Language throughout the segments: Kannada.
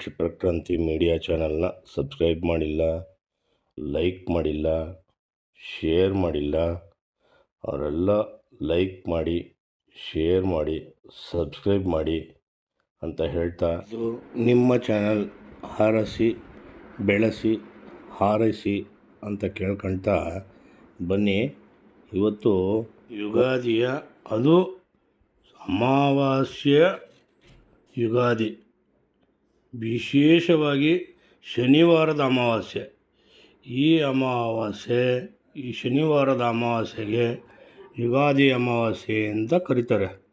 ಕ್ಷಿಪ್ರಕ್ರಾಂತಿ ಮೀಡಿಯಾ ಚಾನಲ್ನ ಸಬ್ಸ್ಕ್ರೈಬ್ ಮಾಡಿಲ್ಲ, ಲೈಕ್ ಮಾಡಿಲ್ಲ, ಶೇರ್ ಮಾಡಿಲ್ಲ, ಅವರೆಲ್ಲ ಲೈಕ್ ಮಾಡಿ, ಶೇರ್ ಮಾಡಿ, ಸಬ್ಸ್ಕ್ರೈಬ್ ಮಾಡಿ ಅಂತ ಹೇಳ್ತಾ ಇದು ನಿಮ್ಮ ಚಾನಲ್ ಹಾರಸಿ, ಬೆಳೆಸಿ, ಹಾರೈಸಿ ಅಂತ ಕೇಳ್ಕೊಳ್ತಾ ಬನ್ನಿ. ಇವತ್ತು ಯುಗಾದಿಯ ಅದು ಅಮಾವಾಸ್ಯೆ ಯುಗಾದಿ. ವಿಶೇಷವಾಗಿ ಶನಿವಾರದ ಅಮಾವಾಸ್ಯೆ. ಈ ಅಮಾವಾಸ್ಯೆ, ಈ ಶನಿವಾರದ ಅಮಾವಾಸ್ಯೆಗೆ ಯುಗಾದಿ ಅಮಾವಾಸ್ಯೆ ಅಂತ ಕರೀತಾರೆ.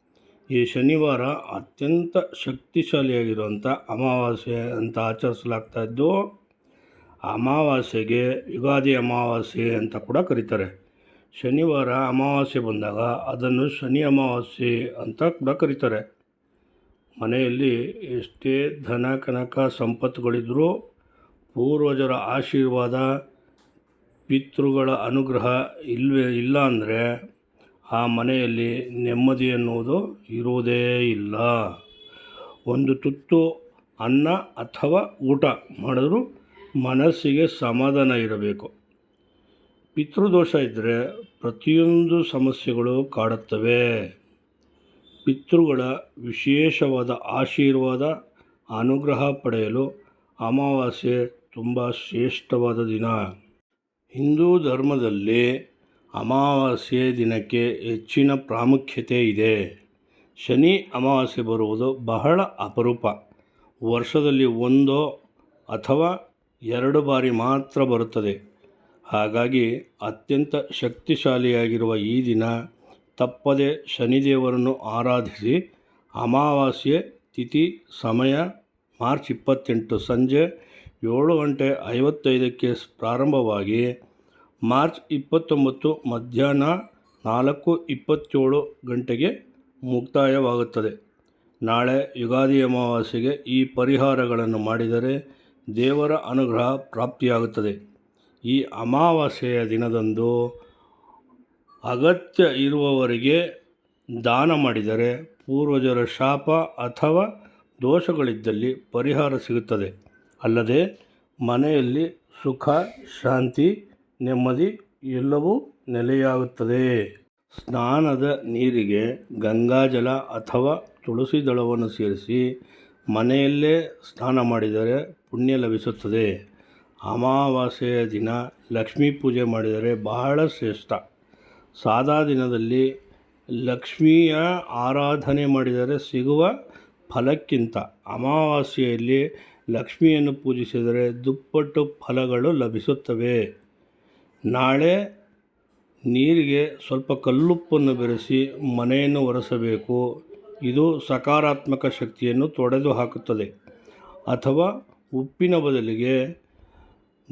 ಈ ಶನಿವಾರ ಅತ್ಯಂತ ಶಕ್ತಿಶಾಲಿಯಾಗಿರುವಂಥ ಅಮಾವಾಸ್ಯೆ ಅಂತ ಆಚರಿಸಲಾಗ್ತಾ ಇದ್ದು, ಅಮಾವಾಸ್ಯೆಗೆ ಯುಗಾದಿ ಅಮಾವಾಸ್ಯೆ ಅಂತ ಕೂಡ ಕರೀತಾರೆ. ಶನಿವಾರ ಅಮಾವಾಸ್ಯೆ ಬಂದಾಗ ಅದನ್ನು ಶನಿ ಅಮಾವಾಸ್ಯೆ ಅಂತ ಕೂಡ ಕರೀತಾರೆ. ಮನೆಯಲ್ಲಿ ಎಷ್ಟೇ ಧನ, ಕನಕ ಸಂಪತ್ತುಗಳಿದ್ದರೂ ಪೂರ್ವಜರ ಆಶೀರ್ವಾದ, ಪಿತೃಗಳ ಅನುಗ್ರಹ ಇಲ್ಲವೇ ಇಲ್ಲ ಅಂದರೆ ಆ ಮನೆಯಲ್ಲಿ ನೆಮ್ಮದಿ ಅನ್ನುವುದು ಇರುವುದೇ ಇಲ್ಲ. ಒಂದು ತುತ್ತು ಅನ್ನ ಅಥವಾ ಊಟ ಮಾಡಿದ್ರೂ ಮನಸ್ಸಿಗೆ ಸಮಾಧಾನ ಇರಬೇಕು. ಪಿತೃದೋಷ ಇದ್ದರೆ ಪ್ರತಿಯೊಂದು ಸಮಸ್ಯೆಗಳು ಕಾಡುತ್ತವೆ. ಪಿತೃಗಳ ವಿಶೇಷವಾದ ಆಶೀರ್ವಾದ, ಅನುಗ್ರಹ ಪಡೆಯಲು ಅಮಾವಾಸ್ಯೆ ತುಂಬ ಶ್ರೇಷ್ಠವಾದ ದಿನ. ಹಿಂದೂ ಧರ್ಮದಲ್ಲಿ ಅಮಾವಾಸ್ಯೆ ದಿನಕ್ಕೆ ಹೆಚ್ಚಿನ ಪ್ರಾಮುಖ್ಯತೆ ಇದೆ. ಶನಿ ಅಮಾವಾಸ್ಯೆ ಬರುವುದು ಬಹಳ ಅಪರೂಪ. ವರ್ಷದಲ್ಲಿ ಒಂದೋ ಅಥವಾ ಎರಡು ಬಾರಿ ಮಾತ್ರ ಬರುತ್ತದೆ. ಹಾಗಾಗಿ ಅತ್ಯಂತ ಶಕ್ತಿಶಾಲಿಯಾಗಿರುವ ಈ ದಿನ ತಪ್ಪದೆ ಶನಿದೇವರನ್ನು ಆರಾಧಿಸಿ ಅಮಾವಾಸ್ಯೆ ತಿಥಿ ಸಮಯ ಮಾರ್ಚ್ ಇಪ್ಪತ್ತೆಂಟು ಸಂಜೆ ಏಳು ಗಂಟೆ ಐವತ್ತೈದಕ್ಕೆ ಪ್ರಾರಂಭವಾಗಿ ಮಾರ್ಚ್ ಇಪ್ಪತ್ತೊಂಬತ್ತು ಮಧ್ಯಾಹ್ನ ನಾಲ್ಕು ಇಪ್ಪತ್ತೇಳು ಗಂಟೆಗೆ ಮುಕ್ತಾಯವಾಗುತ್ತದೆ. ನಾಳೆ ಯುಗಾದಿ ಅಮಾವಾಸ್ಯೆಗೆ ಈ ಪರಿಹಾರಗಳನ್ನು ಮಾಡಿದರೆ ದೇವರ ಅನುಗ್ರಹ ಪ್ರಾಪ್ತಿಯಾಗುತ್ತದೆ. ಈ ಅಮಾವಾಸ್ಯೆಯ ದಿನದಂದು ಅಗತ್ಯ ಇರುವವರಿಗೆ ದಾನ ಮಾಡಿದರೆ ಪೂರ್ವಜರ ಶಾಪ ಅಥವಾ ದೋಷಗಳಿದ್ದಲ್ಲಿ ಪರಿಹಾರ ಸಿಗುತ್ತದೆ. ಅಲ್ಲದೆ ಮನೆಯಲ್ಲಿ ಸುಖ, ಶಾಂತಿ, ನೆಮ್ಮದಿ ಎಲ್ಲವೂ ನೆಲೆಯಾಗುತ್ತದೆ. ಸ್ನಾನದ ನೀರಿಗೆ ಗಂಗಾಜಲ ಅಥವಾ ತುಳಸಿ ದಳವನ್ನು ಸೇರಿಸಿ ಮನೆಯಲ್ಲೇ ಸ್ನಾನ ಮಾಡಿದರೆ ಪುಣ್ಯ ಲಭಿಸುತ್ತದೆ. ಅಮಾವಾಸ್ಯೆಯ ದಿನ ಲಕ್ಷ್ಮೀ ಪೂಜೆ ಮಾಡಿದರೆ ಬಹಳ ಶ್ರೇಷ್ಠ. ಸಾದಾ ದಿನದಲ್ಲಿ ಲಕ್ಷ್ಮಿಯ ಆರಾಧನೆ ಮಾಡಿದರೆ ಸಿಗುವ ಫಲಕ್ಕಿಂತ. ಅಮಾವಾಸ್ಯೆಯಲ್ಲಿ ಲಕ್ಷ್ಮಿಯನ್ನು ಪೂಜಿಸಿದರೆ ದುಪ್ಪಟ್ಟು ಫಲಗಳು ಲಭಿಸುತ್ತವೆ. ನಾಳೆ ನೀರಿಗೆ ಸ್ವಲ್ಪ ಕಲ್ಲುಪ್ಪನ್ನು ಬೆರೆಸಿ ಮನೆಯನ್ನು ಒರೆಸಬೇಕು. ಇದು ಸಕಾರಾತ್ಮಕ ಶಕ್ತಿಯನ್ನು ತೊಡೆದು ಹಾಕುತ್ತದೆ ಅಥವಾ ಉಪ್ಪಿನ ಬದಲಿಗೆ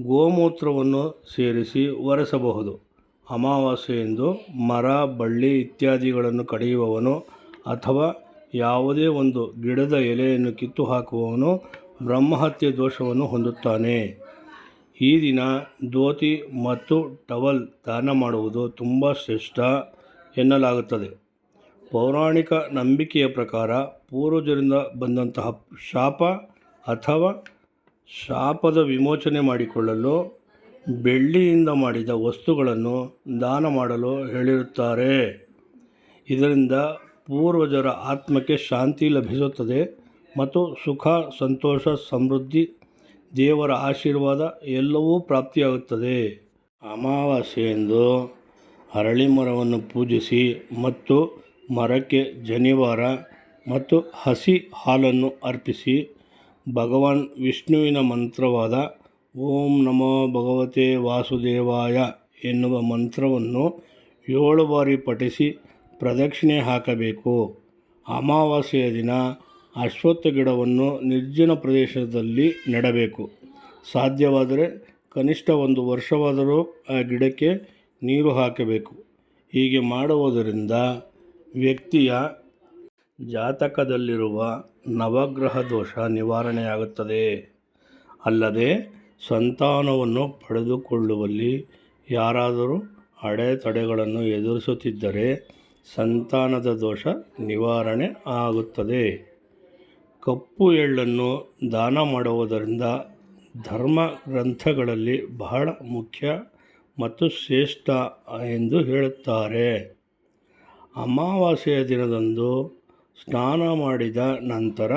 ಗೋಮೂತ್ರವನ್ನು ಸೇರಿಸಿ ಒರೆಸಬಹುದು. ಅಮಾವಾಸ್ಯೆಯಂದು ಮರ, ಬಳ್ಳಿ ಇತ್ಯಾದಿಗಳನ್ನು ಕಡಿಯುವವನು ಅಥವಾ ಯಾವುದೇ ಒಂದು ಗಿಡದ ಎಲೆಯನ್ನು ಕಿತ್ತು ಹಾಕುವವನು ಬ್ರಹ್ಮಹತ್ಯೆ ದೋಷವನ್ನು ಹೊಂದುತ್ತಾನೆ. ಈ ದಿನ ಧೋತಿ ಮತ್ತು ಟವಲ್ ದಾನ ಮಾಡುವುದು ತುಂಬ ಶ್ರೇಷ್ಠ ಎನ್ನಲಾಗುತ್ತದೆ. ಪೌರಾಣಿಕ ನಂಬಿಕೆಯ ಪ್ರಕಾರ ಪೂರ್ವಜರಿಂದ ಬಂದಂತಹ ಶಾಪ ಅಥವಾ ಶಾಪದ ವಿಮೋಚನೆ ಮಾಡಿಕೊಳ್ಳಲು ಬೆಳ್ಳಿಯಿಂದ ಮಾಡಿದ ವಸ್ತುಗಳನ್ನು ದಾನ ಮಾಡಲು ಹೇಳಿರುತ್ತಾರೆ. ಇದರಿಂದ ಪೂರ್ವಜರ ಆತ್ಮಕ್ಕೆ ಶಾಂತಿ ಲಭಿಸುತ್ತದೆ ಮತ್ತು ಸುಖ, ಸಂತೋಷ, ಸಮೃದ್ಧಿ, ದೇವರ ಆಶೀರ್ವಾದ ಎಲ್ಲವೂ ಪ್ರಾಪ್ತಿಯಾಗುತ್ತದೆ. ಅಮಾವಾಸ್ಯೆಯಂದು ಅರಳಿ ಮರವನ್ನು ಪೂಜಿಸಿ ಮತ್ತು ಮರಕ್ಕೆ ಜನಿವಾರ ಮತ್ತು ಹಸಿ ಹಾಲನ್ನು ಅರ್ಪಿಸಿ ಭಗವಾನ್ ವಿಷ್ಣುವಿನ ಮಂತ್ರವಾದ ಓಂ ನಮೋ ಭಗವತೆ ವಾಸುದೇವಾಯ ಎನ್ನುವ ಮಂತ್ರವನ್ನು ಏಳು ಬಾರಿ ಪಠಿಸಿ ಪ್ರದಕ್ಷಿಣೆ ಹಾಕಬೇಕು. ಅಮಾವಾಸ್ಯೆಯ ದಿನ ಅಶ್ವತ್ಥ ಗಿಡವನ್ನು ನಿರ್ಜನ ಪ್ರದೇಶದಲ್ಲಿ ನೆಡಬೇಕು. ಸಾಧ್ಯವಾದರೆ ಕನಿಷ್ಠ ಒಂದು ವರ್ಷವಾದರೂ ಆ ಗಿಡಕ್ಕೆ ನೀರು ಹಾಕಬೇಕು. ಹೀಗೆ ಮಾಡುವುದರಿಂದ ವ್ಯಕ್ತಿಯ ಜಾತಕದಲ್ಲಿರುವ ನವಗ್ರಹ ದೋಷ ನಿವಾರಣೆಯಾಗುತ್ತದೆ. ಅಲ್ಲದೆ ಸಂತಾನವನ್ನು ಪಡೆದುಕೊಳ್ಳುವಲ್ಲಿ ಯಾರಾದರೂ ಅಡೆತಡೆಗಳನ್ನು ಎದುರಿಸುತ್ತಿದ್ದರೆ ಸಂತಾನದ ದೋಷ ನಿವಾರಣೆ ಆಗುತ್ತದೆ. ಕಪ್ಪು ಎಳ್ಳನ್ನು ದಾನ ಮಾಡುವುದರಿಂದ ಧರ್ಮ ಗ್ರಂಥಗಳಲ್ಲಿ ಬಹಳ ಮುಖ್ಯ ಮತ್ತು ಶ್ರೇಷ್ಠ ಎಂದು ಹೇಳುತ್ತಾರೆ. ಅಮಾವಾಸ್ಯೆಯ ದಿನದಂದು ಸ್ನಾನ ಮಾಡಿದ ನಂತರ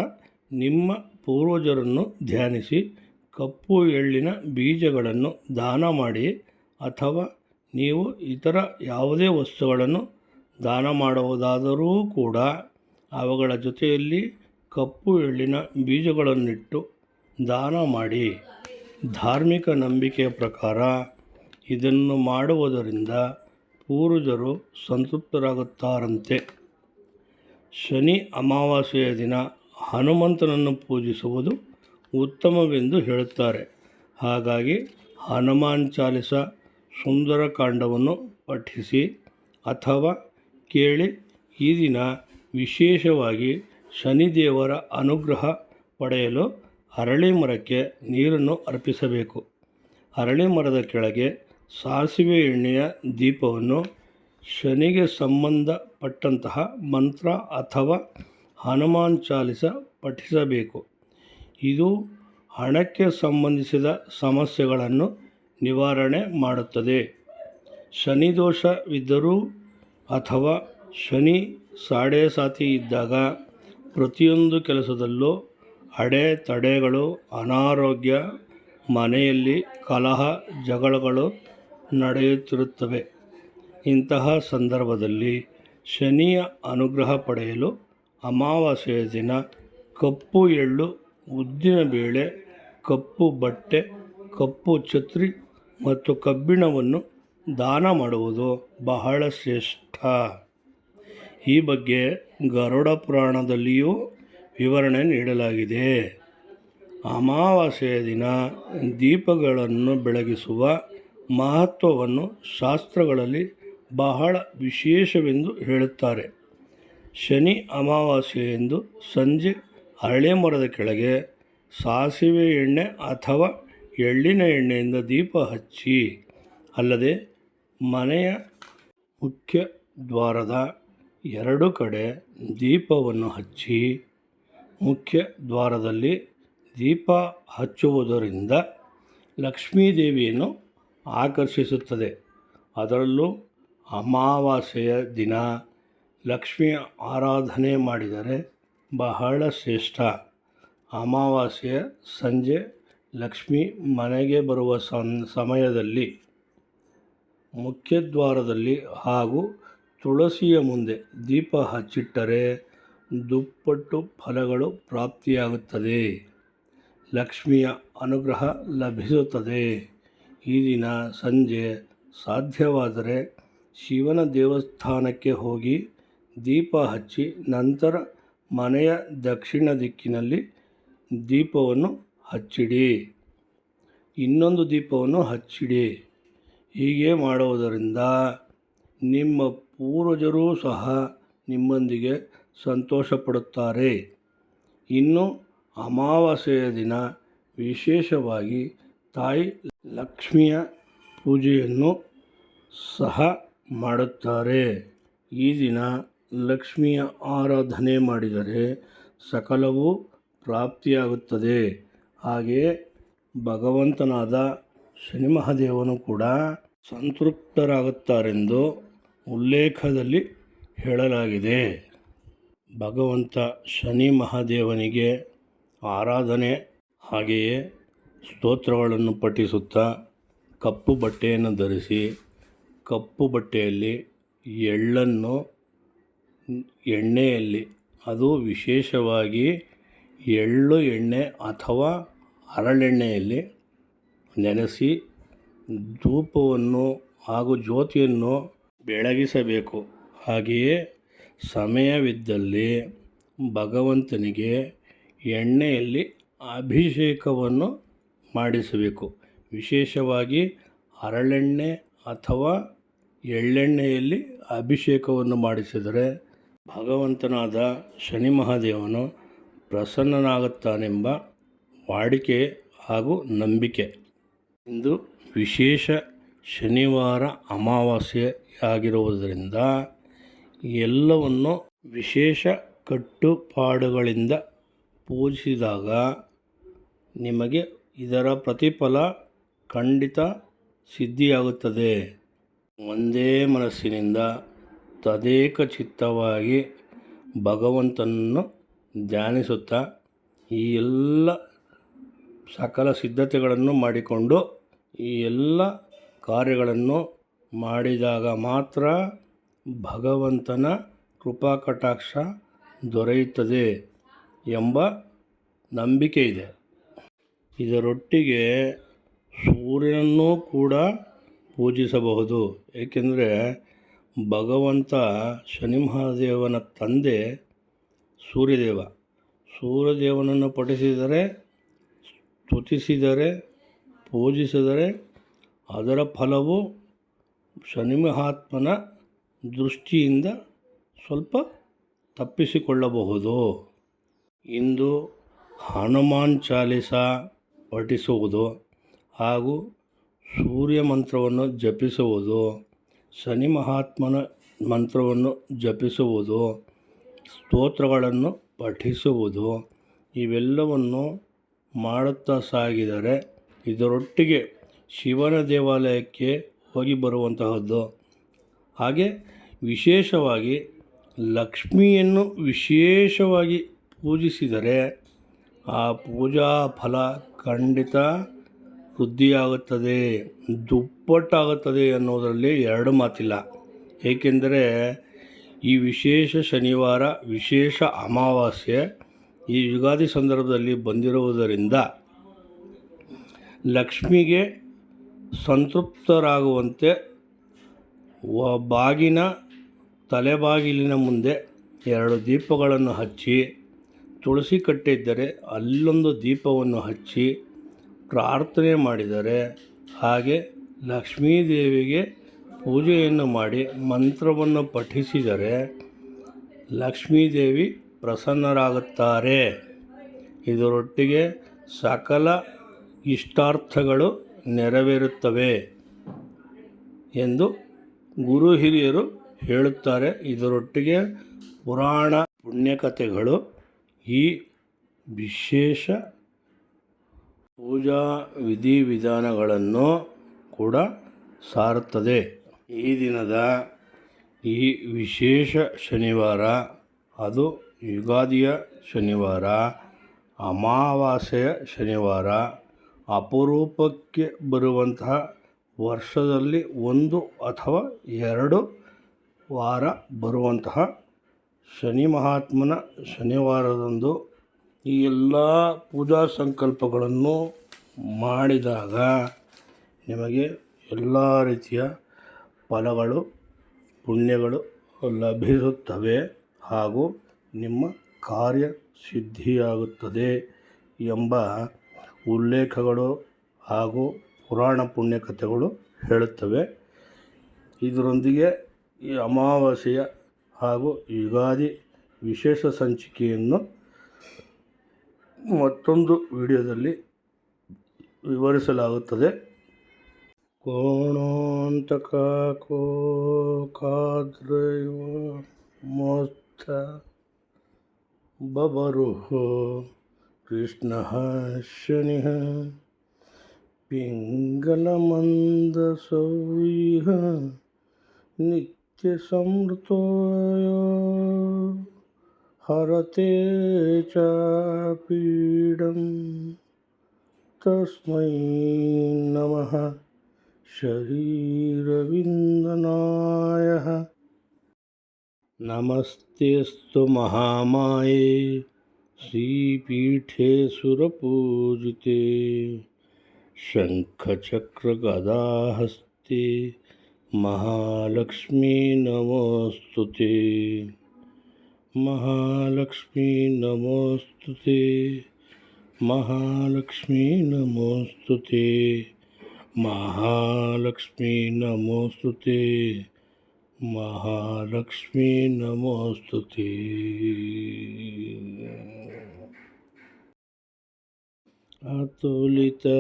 ನಿಮ್ಮ ಪೂರ್ವಜರನ್ನು ಧ್ಯಾನಿಸಿ ಕಪ್ಪು ಎಳ್ಳಿನ ಬೀಜಗಳನ್ನು ದಾನ ಮಾಡಿ ಅಥವಾ ನೀವು ಇತರ ಯಾವುದೇ ವಸ್ತುಗಳನ್ನು ದಾನ ಮಾಡುವುದಾದರೂ ಕೂಡ ಅವುಗಳ ಜೊತೆಯಲ್ಲಿ ಕಪ್ಪು ಎಳ್ಳಿನ ಬೀಜಗಳನ್ನಿಟ್ಟು ದಾನ ಮಾಡಿ. ಧಾರ್ಮಿಕ ನಂಬಿಕೆಯ ಪ್ರಕಾರ ಇದನ್ನು ಮಾಡುವುದರಿಂದ ಪೂರ್ವಜರು ಸಂತೃಪ್ತರಾಗುತ್ತಾರಂತೆ. ಶನಿ ಅಮಾವಾಸ್ಯೆಯ ದಿನ ಹನುಮಂತನನ್ನು ಪೂಜಿಸುವುದು ಉತ್ತಮವೆಂದು ಹೇಳುತ್ತಾರೆ. ಹಾಗಾಗಿ ಹನುಮಾನ್ ಚಾಲಿಸ ಸುಂದರಕಾಂಡವನ್ನು ಪಠಿಸಿ ಅಥವಾ ಕೇಳಿ ಈ ದಿನ ವಿಶೇಷವಾಗಿ ಶನಿದೇವರ ಅನುಗ್ರಹ ಪಡೆಯಲು ಅರಳಿ ಮರಕ್ಕೆ ನೀರನ್ನು ಅರ್ಪಿಸಬೇಕು. ಅರಳಿ ಮರದ ಕೆಳಗೆ ಸಾಸಿವೆ ಎಣ್ಣೆಯ ದೀಪವನ್ನು ಶನಿಗೆ ಸಂಬಂಧಪಟ್ಟಂತಹ ಮಂತ್ರ ಅಥವಾ ಹನುಮಾನ್ ಚಾಲಿಸ ಪಠಿಸಬೇಕು. ಇದು ಹಣಕ್ಕೆ ಸಂಬಂಧಿಸಿದ ಸಮಸ್ಯೆಗಳನ್ನು ನಿವಾರಣೆ ಮಾಡುತ್ತದೆ. ಶನಿ ದೋಷವಿದ್ದರೂ ಅಥವಾ ಶನಿ ಸಾಡೆ ಸಾತಿ ಇದ್ದಾಗ ಪ್ರತಿಯೊಂದು ಕೆಲಸದಲ್ಲೂ ಅಡೆತಡೆಗಳು, ಅನಾರೋಗ್ಯ, ಮನೆಯಲ್ಲಿ ಕಲಹ, ಜಗಳಗಳು ನಡೆಯುತ್ತಿರುತ್ತವೆ. ಇಂತಹ ಸಂದರ್ಭದಲ್ಲಿ ಶನಿಯ ಅನುಗ್ರಹ ಪಡೆಯಲು ಅಮಾವಾಸ್ಯೆಯ ದಿನ ಕಪ್ಪು ಎಳ್ಳು ಉದ್ದಿನ ಬೇಳೆ, ಕಪ್ಪು ಬಟ್ಟೆ, ಕಪ್ಪು ಛತ್ರಿ ಮತ್ತು ಕಬ್ಬಿಣವನ್ನು ದಾನ ಮಾಡುವುದು ಬಹಳ ಶ್ರೇಷ್ಠ. ಈ ಬಗ್ಗೆ ಗರುಡ ಪುರಾಣದಲ್ಲಿಯೂ ವಿವರಣೆ ನೀಡಲಾಗಿದೆ. ಅಮಾವಾಸ್ಯೆಯ ದಿನ ದೀಪಗಳನ್ನು ಬೆಳಗಿಸುವ ಮಹತ್ವವನ್ನು ಶಾಸ್ತ್ರಗಳಲ್ಲಿ ಬಹಳ ವಿಶೇಷವೆಂದು ಹೇಳುತ್ತಾರೆ. ಶನಿ ಅಮಾವಾಸ್ಯೆಯೆಂದು ಸಂಜೆ ಅರಳೆ ಮರದ ಕೆಳಗೆ ಸಾಸಿವೆ ಎಣ್ಣೆ ಅಥವಾ ಎಳ್ಳಿನ ಎಣ್ಣೆಯಿಂದ ದೀಪ ಹಚ್ಚಿ, ಅಲ್ಲದೆ ಮನೆಯ ಮುಖ್ಯ ದ್ವಾರದ ಎರಡು ಕಡೆ ದೀಪವನ್ನು ಹಚ್ಚಿ, ಮುಖ್ಯ ದ್ವಾರದಲ್ಲಿ ದೀಪ ಹಚ್ಚುವುದರಿಂದ ಲಕ್ಷ್ಮೀದೇವಿಯನ್ನು ಆಕರ್ಷಿಸುತ್ತದೆ. ಅದರಲ್ಲೂ ಅಮಾವಾಸ್ಯೆಯ ದಿನ ಲಕ್ಷ್ಮಿಯ ಆರಾಧನೆ ಮಾಡಿದರೆ ಬಹಳ ಶ್ರೇಷ್ಠ. ಅಮಾವಾಸ್ಯೆಯ ಸಂಜೆ ಲಕ್ಷ್ಮಿ ಮನೆಗೆ ಬರುವ ಸನ್ ಸಮಯದಲ್ಲಿ, ಮುಖ್ಯದ್ವಾರದಲ್ಲಿ ಹಾಗೂ ತುಳಸಿಯ ಮುಂದೆ ದೀಪ ಹಚ್ಚಿಟ್ಟರೆ ದುಪ್ಪಟ್ಟು ಫಲಗಳು ಪ್ರಾಪ್ತಿಯಾಗುತ್ತದೆ. ಲಕ್ಷ್ಮಿಯ ಅನುಗ್ರಹ ಲಭಿಸುತ್ತದೆ. ಈ ದಿನ ಸಂಜೆ ಸಾಧ್ಯವಾದರೆ ಶಿವನ ದೇವಸ್ಥಾನಕ್ಕೆ ಹೋಗಿ ದೀಪ ಹಚ್ಚಿ ನಂತರ ಮನೆಯ ದಕ್ಷಿಣ ದಿಕ್ಕಿನಲ್ಲಿ ದೀಪವನ್ನು ಹಚ್ಚಿಡಿ. ಇನ್ನೊಂದು ದೀಪವನ್ನು ಹಚ್ಚಿಡಿ. ಹೀಗೆ ಮಾಡುವುದರಿಂದ ನಿಮ್ಮ ಪೂರ್ವಜರೂ ಸಹ ನಿಮ್ಮೊಂದಿಗೆ ಸಂತೋಷಪಡುತ್ತಾರೆ. ಇನ್ನು ಅಮಾವಾಸ್ಯೆಯ ದಿನ ವಿಶೇಷವಾಗಿ ತಾಯಿ ಲಕ್ಷ್ಮಿಯ ಪೂಜೆಯನ್ನು ಸಹ ಮಾಡುತ್ತಾರೆ. ಈ ದಿನ ಲಕ್ಷ್ಮಿಯ ಆರಾಧನೆ ಮಾಡಿದರೆ ಸಕಲವೂ ಪ್ರಾಪ್ತಿಯಾಗುತ್ತದೆ. ಹಾಗೆಯೇ ಭಗವಂತನಾದ ಶನಿ ಮಹಾದೇವನು ಕೂಡ ಸಂತೃಪ್ತರಾಗುತ್ತಾರೆಂದು ಉಲ್ಲೇಖದಲ್ಲಿ ಹೇಳಲಾಗಿದೆ. ಭಗವಂತ ಶನಿ ಮಹಾದೇವನಿಗೆ ಆರಾಧನೆ, ಹಾಗೆಯೇ ಸ್ತೋತ್ರಗಳನ್ನು ಪಠಿಸುತ್ತಾ ಕಪ್ಪು ಬಟ್ಟೆಯನ್ನು ಧರಿಸಿ, ಕಪ್ಪು ಬಟ್ಟೆಯಲ್ಲಿ ಎಳ್ಳನ್ನು ಎಣ್ಣೆಯಲ್ಲಿ. ಅದು ವಿಶೇಷವಾಗಿ ಎಳ್ಳು ಎಣ್ಣೆ ಅಥವಾ ಹರಳೆಣ್ಣೆಯಲ್ಲಿ ನೆನೆಸಿ ಧೂಪವನ್ನು ಹಾಗೂ ಜ್ಯೋತಿಯನ್ನು ಬೆಳಗಿಸಬೇಕು. ಹಾಗೆಯೇ ಸಮಯವಿದ್ದಲ್ಲಿ ಭಗವಂತನಿಗೆ ಎಣ್ಣೆಯಲ್ಲಿ ಅಭಿಷೇಕವನ್ನು ಮಾಡಿಸಬೇಕು. ವಿಶೇಷವಾಗಿ ಹರಳೆಣ್ಣೆ ಅಥವಾ ಎಳ್ಳೆಣ್ಣೆಯಲ್ಲಿ ಅಭಿಷೇಕವನ್ನು ಮಾಡಿಸಿದರೆ ಭಗವಂತನಾದ ಶನಿ ಮಹಾದೇವನು ಪ್ರಸನ್ನನಾಗುತ್ತಾನೆಂಬ ವಾಡಿಕೆ ಹಾಗೂ ನಂಬಿಕೆ. ಇಂದು ವಿಶೇಷ ಶನಿವಾರ ಅಮಾವಾಸ್ಯೆಯಾಗಿರುವುದರಿಂದ ಎಲ್ಲವನ್ನು ವಿಶೇಷ ಕಟ್ಟುಪಾಡುಗಳಿಂದ ಪೂಜಿಸಿದಾಗ ನಿಮಗೆ ಇದರ ಪ್ರತಿಫಲ ಖಂಡಿತ ಸಿದ್ಧಿಯಾಗುತ್ತದೆ. ಒಂದೇ ಮನಸ್ಸಿನಿಂದ ತದೇಕ ಚಿತ್ತವಾಗಿ ಭಗವಂತನನ್ನು ಧ್ಯಾನಿಸುತ್ತಾ ಈ ಎಲ್ಲ ಸಕಲ ಸಿದ್ಧತೆಗಳನ್ನು ಮಾಡಿಕೊಂಡು ಈ ಎಲ್ಲ ಕಾರ್ಯಗಳನ್ನು ಮಾಡಿದಾಗ ಮಾತ್ರ ಭಗವಂತನ ಕೃಪಾ ಕಟಾಕ್ಷ ದೊರೆಯುತ್ತದೆ ಎಂಬ ನಂಬಿಕೆ ಇದೆ. ಇದರೊಟ್ಟಿಗೆ ಸೂರ್ಯನನ್ನೂ ಕೂಡ ಪೂಜಿಸಬಹುದು. ಏಕೆಂದರೆ ಭಗವಂತ ಶನಿ ಮಹಾದೇವನ ತಂದೆ ಸೂರ್ಯದೇವ. ಸೂರ್ಯದೇವನನ್ನು ಪಠಿಸಿದರೆ, ಸ್ತುತಿಸಿದರೆ, ಪೂಜಿಸಿದರೆ ಅದರ ಫಲವು ಶನಿ ಮಹಾತ್ಮನ ದೃಷ್ಟಿಯಿಂದ ಸ್ವಲ್ಪ ತಪ್ಪಿಸಿಕೊಳ್ಳಬಹುದು. ಇಂದು ಹನುಮಾನ್ ಚಾಲಿಸ ಪಠಿಸುವುದು ಹಾಗೂ ಸೂರ್ಯ ಮಂತ್ರವನ್ನು ಜಪಿಸುವುದು. ಶನಿ ಮಹಾತ್ಮನ ಮಂತ್ರವನ್ನು ಜಪಿಸುವುದು, ಸ್ತೋತ್ರಗಳನ್ನು ಪಠಿಸುವುದು, ಇವೆಲ್ಲವನ್ನು ಮಾಡುತ್ತಾ ಸಾಗಿದರೆ ಇದರೊಟ್ಟಿಗೆ ಶಿವನ ದೇವಾಲಯಕ್ಕೆ ಹೋಗಿ ಬರುವಂತಹದ್ದು. ಹಾಗೆ ವಿಶೇಷವಾಗಿ ಲಕ್ಷ್ಮಿಯನ್ನು ವಿಶೇಷವಾಗಿ ಪೂಜಿಸಿದರೆ ಆ ಪೂಜಾ ಫಲ ಖಂಡಿತ ವೃದ್ಧಿಯಾಗುತ್ತದೆ ದುಪ್ಪಟ್ಟಾಗುತ್ತದೆ ಅನ್ನೋದರಲ್ಲಿ ಎರಡು ಮಾತಿಲ್ಲ. ಏಕೆಂದರೆ ಈ ವಿಶೇಷ ಶನಿವಾರ, ವಿಶೇಷ ಅಮಾವಾಸ್ಯೆ ಈ ಯುಗಾದಿ ಸಂದರ್ಭದಲ್ಲಿ ಬಂದಿರುವುದರಿಂದ ಲಕ್ಷ್ಮಿಗೆ ಸಂತೃಪ್ತರಾಗುವಂತೆ ಬಾಗಿನ ತಲೆಬಾಗಿಲಿನ ಮುಂದೆ ಎರಡು ದೀಪಗಳನ್ನು ಹಚ್ಚಿ, ತುಳಸಿ ಕಟ್ಟೆ ಇದ್ದರೆ ಅಲ್ಲೊಂದು ದೀಪವನ್ನು ಹಚ್ಚಿ ಪ್ರಾರ್ಥನೆ ಮಾಡಿದರೆ ಹಾಗೆ ಲಕ್ಷ್ಮೀದೇವಿಗೆ ಪೂಜೆಯನ್ನು ಮಾಡಿ ಮಂತ್ರವನ್ನು ಪಠಿಸಿದರೆ ಲಕ್ಷ್ಮೀದೇವಿ ಪ್ರಸನ್ನರಾಗುತ್ತಾರೆ. ಇದರೊಟ್ಟಿಗೆ ಸಕಲ ಇಷ್ಟಾರ್ಥಗಳು ನೆರವೇರುತ್ತವೆ ಎಂದು ಗುರು ಹಿರಿಯರು ಹೇಳುತ್ತಾರೆ. ಇದರೊಟ್ಟಿಗೆ ಪುರಾಣ ಪುಣ್ಯಕಥೆಗಳು ಈ ವಿಶೇಷ ಪೂಜಾ ವಿಧಿವಿಧಾನಗಳನ್ನು ಕೂಡ ಸಾರುತ್ತದೆ. ಈ ದಿನದ ಈ ವಿಶೇಷ ಶನಿವಾರ, ಅದು ಯುಗಾದಿಯ ಶನಿವಾರ, ಅಮಾವಾಸ್ಯೆಯ ಶನಿವಾರ, ಅಪರೂಪಕ್ಕೆ ಬರುವಂತಹ ವರ್ಷದಲ್ಲಿ ಒಂದು ಅಥವಾ ಎರಡು ವಾರ ಬರುವಂತಹ ಶನಿ ಮಹಾತ್ಮನ ಶನಿವಾರದಂದು ಈ ಎಲ್ಲ ಪೂಜಾ ಸಂಕಲ್ಪಗಳನ್ನು ಮಾಡಿದಾಗ ನಿಮಗೆ ಎಲ್ಲ ರೀತಿಯ ಫಲಗಳು, ಪುಣ್ಯಗಳು ಲಭಿಸುತ್ತವೆ ಹಾಗೂ ನಿಮ್ಮ ಕಾರ್ಯ ಸಿದ್ಧಿಯಾಗುತ್ತದೆ ಎಂಬ ಉಲ್ಲೇಖಗಳು ಹಾಗೂ ಪುರಾಣ ಪುಣ್ಯ ಕಥೆಗಳು ಹೇಳುತ್ತವೆ. ಇದರೊಂದಿಗೆ ಈ ಅಮಾವಾಸ್ಯೆಯ ಹಾಗೂ ಯುಗಾದಿ ವಿಶೇಷ ಸಂಚಿಕೆಯನ್ನು ಮತ್ತೊಂದು ವಿಡಿಯೋದಲ್ಲಿ ವಿವರಿಸಲಾಗುತ್ತದೆ ಕೋಣೋಂತಕ ಕೋ ಕಾದ್ರೈವ ಮೋಸ್ತ ಬಬರುಹೋ ಕೃಷ್ಣ ಶನಿ पिङ्गलमन्दसौविह नित्यसंवृतोय हरते च पीडं। तस्मै नमः। शरीरविन्दनाय। नमस्तेऽस्तु महामाये। श्रीपीठे सुरपूजिते। शङ्खचक्रगदाहस्ते। महालक्ष्मी नमोऽस्तु ते महालक्ष्मी नमोऽस्तु ते महालक्ष्मी नमोऽस्तु ते महालक्ष्मी नमोऽस्तु ते महालक्ष्मी नमोऽस्तु ते अतुलितबलधामं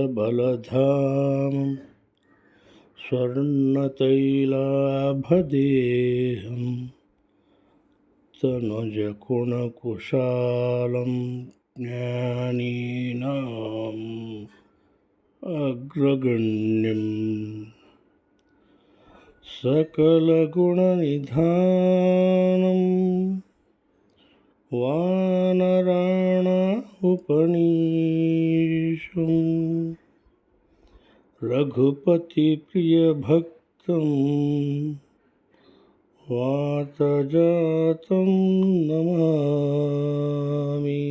स्वर्णतैलाभदेहं तनुजगुणकुशालं ज्ञानीनाम् अग्रगण्यं सकलगुणनिधानं वानराणा उपनीषम् रघुपतिप्रियभक्तम् वातजातं नमामि।